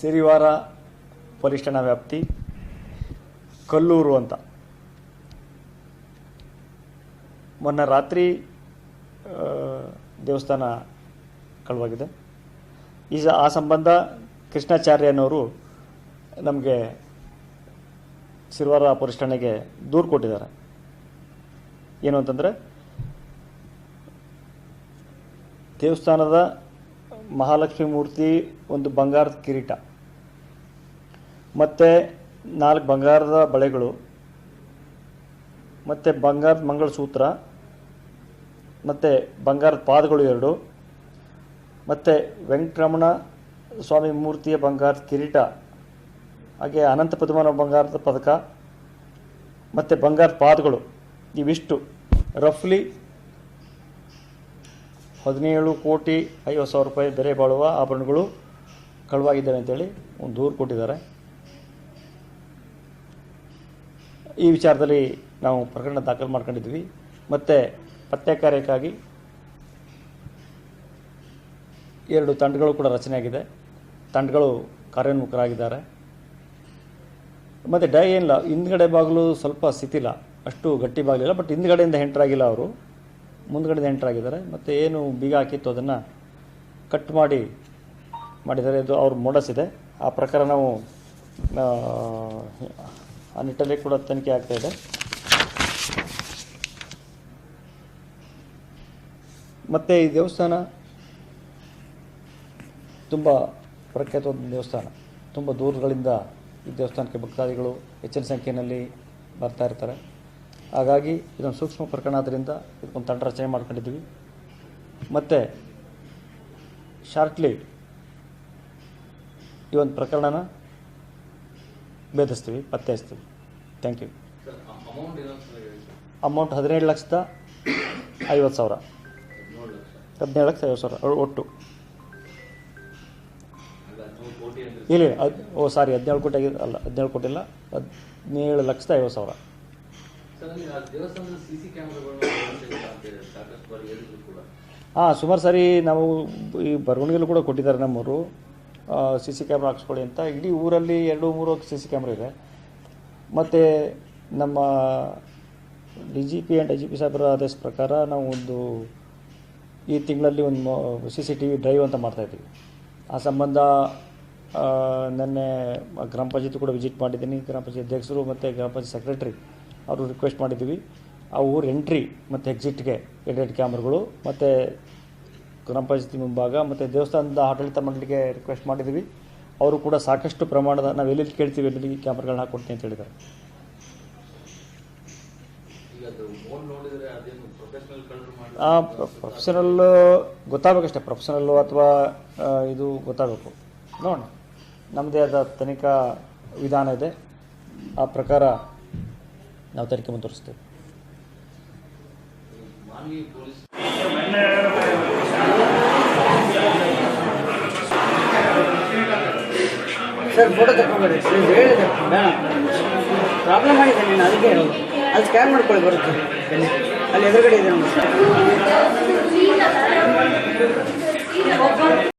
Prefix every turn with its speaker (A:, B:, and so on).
A: Sirivara police ಠಾಣಾ ವ್ಯಾಪ್ತಿ, ಕಲ್ಲೂರು ಅಂತ. ಮೊನ್ನೆ ರಾತ್ರಿ ದೇವಸ್ಥಾನ ಕಳವಾಗಿದೆ. ಈ ಸ- ಆ ಸಂಬಂಧ ಕೃಷ್ಣಾಚಾರ್ಯನವರು ನಮಗೆ ಸಿರಿವಾರ ಪೊಲೀಸ್ ಠಾಣೆಗೆ ದೂರು ಕೊಟ್ಟಿದ್ದಾರೆ. ಏನು ಅಂತಂದರೆ, ದೇವಸ್ಥಾನದ ಮಹಾಲಕ್ಷ್ಮಿ ಮೂರ್ತಿ ಒಂದು ಬಂಗಾರದ ಕಿರೀಟ. ಮತ್ತು ನಾಲ್ಕು ಬಂಗಾರದ ಬಳೆಗಳು, ಮತ್ತು ಬಂಗಾರದ ಮಂಗಳಸೂತ್ರ, ಮತ್ತು ಬಂಗಾರದ ಪಾದಗಳು ಎರಡು, ಮತ್ತು ವೆಂಕಟರಮಣ ಸ್ವಾಮಿ ಮೂರ್ತಿಯ ಬಂಗಾರದ ಕಿರೀಟ, ಹಾಗೆ ಅನಂತ ಪದ್ಮನ ಬಂಗಾರದ ಪದಕ, ಮತ್ತು ಬಂಗಾರದ ಪಾದಗಳು. ಇವಿಷ್ಟು. ರಫ್ಲಿ ಹದಿನೇಳು ಕೋಟಿ ಐವತ್ತು ಸಾವಿರ ರೂಪಾಯಿ ಬೆಲೆ ಬಾಳುವ ಆಭರಣಗಳು ಕಳುವಾಗಿದ್ದಾವೆ ಅಂತೇಳಿ ಒಂದು ದೂರು ಕೊಟ್ಟಿದ್ದಾರೆ. ಈ ವಿಚಾರದಲ್ಲಿ ನಾವು ಪ್ರಕರಣ ದಾಖಲು ಮಾಡ್ಕೊಂಡಿದ್ವಿ ಮತ್ತು ಪತ್ತೆ ಕಾರ್ಯಕ್ಕಾಗಿ ಎರಡು ತಂಡಗಳು ಕೂಡ ರಚನೆಯಾಗಿದೆ. ತಂಡಗಳು ಕಾರ್ಯೋನ್ಮುಖರಾಗಿದ್ದಾರೆ. ಮತ್ತು ಡೈ ಏನಿಲ್ಲ, ಹಿಂದ್ಗಡೆ ಬಾಗಿಲು ಸ್ವಲ್ಪ ಸ್ಥಿತಿಲ್ಲ ಅಷ್ಟು ಗಟ್ಟಿ ಬಾಗಿಲಿಲ್ಲ ಬಟ್ ಹಿಂದ್ಗಡೆಯಿಂದ ಎಂಟ್ರಾಗಿಲ್ಲ ಅವರು. ಮುಂದ್ಗಡೆಯಿಂದ ಎಂಟ್ರಾಗಿದ್ದಾರೆ ಮತ್ತು ಏನು ಬೀಗ ಹಾಕಿತ್ತು ಅದನ್ನು ಕಟ್ ಮಾಡಿ ಮಾಡಿದ್ದಾರೆ. ಇದು ಅವ್ರ ಮೋಡಸ್ ಇದೆ. ಆ ಪ್ರಕಾರ ನಾವು ಆ, ನಿಟ್ಟಲ್ಲಿ ಕೂಡ ತನಿಖೆ ಆಗ್ತಾ ಇದೆ. ಮತ್ತು ಈ ದೇವಸ್ಥಾನ ತುಂಬ ಪ್ರಖ್ಯಾತವಾದ ದೇವಸ್ಥಾನ. ತುಂಬ ದೂರಗಳಿಂದ ಈ ದೇವಸ್ಥಾನಕ್ಕೆ ಭಕ್ತಾದಿಗಳು ಹೆಚ್ಚಿನ ಸಂಖ್ಯೆಯಲ್ಲಿ ಬರ್ತಾ ಇರ್ತಾರೆ. ಹಾಗಾಗಿ ಇದೊಂದು ಸೂಕ್ಷ್ಮ ಪ್ರಕರಣ ಆದ್ದರಿಂದ ಇದಕ್ಕೊಂದು ತಂಡ ರಚನೆ ಮಾಡ್ಕೊಂಡಿದ್ದೀವಿ. ಮತ್ತು ಶಾರ್ಟ್ಲಿ ಈ ಒಂದು ಪ್ರಕರಣನ ಭೇದಿಸ್ತೀವಿ ಪತ್ತೆ ಹಚ್ತೀವಿ. ಥ್ಯಾಂಕ್ ಯು
B: ಅಮೌಂಟ್
A: ಹದಿನೇಳು ಲಕ್ಷದ ಐವತ್ತು ಸಾವಿರ.
B: ಹದಿನೇಳು ಲಕ್ಷ.
A: ಐವತ್ತು ಸಾವಿರ ಒಟ್ಟು. ಇಲ್ಲ ಇಲ್ಲ, ಅದು ಓ ಸಾರಿ ಹದಿನೇಳು ಕೋಟಿ ಆಗಿದೆ ಅಲ್ಲ ಹದಿನೇಳು ಕೋಟಿ ಇಲ್ಲ ಹದಿನೇಳು ಲಕ್ಷದ ಐವತ್ತು ಸಾವಿರ. ಹಾಂ ಸುಮಾರು ಸಾರಿ ನಾವು ಈ ಬರವಣಿಗೆಲ್ಲೂ ಕೂಡ ಕೊಟ್ಟಿದ್ದಾರೆ ನಮ್ಮವರು. ಸಿ ಸಿ ಕ್ಯಾಮ್ರಾ ಹಾಕ್ಸ್ಕೊಳ್ಳಿ ಅಂತ. ಇಡೀ ಊರಲ್ಲಿ ಎರಡು, ಮೂರು ಸಿ ಸಿ ಕ್ಯಾಮ್ರಾ ಇದೆ. ಮತ್ತು ನಮ್ಮ D G P and I G P ಸಾಹೇಬರ ಆದೇಶ ಪ್ರಕಾರ ನಾವು ಒಂದು ಈ ತಿಂಗಳಲ್ಲಿ ಒಂದು C C T V drive ಅಂತ ಮಾಡ್ತಾಯಿದ್ವಿ ಆ ಸಂಬಂಧ ನೆನ್ನೆ ಗ್ರಾಮ ಪಂಚಾಯತಿ ಕೂಡ ವಿಸಿಟ್ ಮಾಡಿದ್ದೀನಿ. ಗ್ರಾಮ ಪಂಚಾಯತ್ ಅಧ್ಯಕ್ಷರು ಮತ್ತು ಗ್ರಾಮ ಪಂಚಾಯತ್ ಸೆಕ್ರೆಟ್ರಿ ಅವರು ರಿಕ್ವೆಸ್ಟ್ ಮಾಡಿದ್ದೀವಿ. ಆ ಊರು ಎಂಟ್ರಿ ಮತ್ತು ಎಕ್ಸಿಟ್ಗೆ ಎರಡೆರಡು ಕ್ಯಾಮ್ರಾಗಳು ಮತ್ತು ಗ್ರಾಮ ಪಂಚಾಯತಿ ಮುಂಭಾಗ ಮತ್ತು ದೇವಸ್ಥಾನದ ಆಡಳಿತ ಮಂಡಳಿಗೆ ರಿಕ್ವೆಸ್ಟ್ ಮಾಡಿದ್ದೀವಿ ಅವರು ಕೂಡ ಸಾಕಷ್ಟು ಪ್ರಮಾಣದ ನಾವು ಎಲ್ಲೆಲ್ಲಿ ಕೇಳ್ತೀವಿ ಎಲ್ಲೆಲ್ಲಿ ಕ್ಯಾಮ್ರಾಗಳನ್ನ ಹಾಕ್ಕೊಡ್ತೀನಿ ಅಂತ ಹೇಳಿದ್ದಾರೆ.
B: ಪ್ರೊಫೆಷನಲ್
A: ಗೊತ್ತಾಗಬೇಕಷ್ಟೇ. ಪ್ರೊಫೆಷನಲ್ಲು ಅಥವಾ ಇದು ಗೊತ್ತಾಗಬೇಕು. ನೋಡೋಣ. ನಮ್ಮದೇ ಆದ ತನಿಖಾ ವಿಧಾನ ಇದೆ. ಆ ಪ್ರಕಾರ ನಾವು ತನಿಖೆ ಮುಂದುವರಿಸ್ತೇವೆ
B: ಮಾನ್ವಿ ಪೊಲೀಸ್
C: ಸರ್ ಫೋಟೋ ತಕ್ಕೊಂಬೇಡಿ. ಸರ್ ಹೇಳಿದೆ ಬೇಡ. ಪ್ರಾಬ್ಲಮ್ ಆಗಿದೆ, ನೀನು ಅದಕ್ಕೆ ಹೇಳೋದು ಅಲ್ಲಿ ಸ್ಕ್ಯಾನ್ ಮಾಡ್ಕೊಳ್ಳಿ, ಬರುತ್ತೆ. ಅಲ್ಲಿ ಎದುರುಗಡೆ ಇದೆ ನೋಡಿ.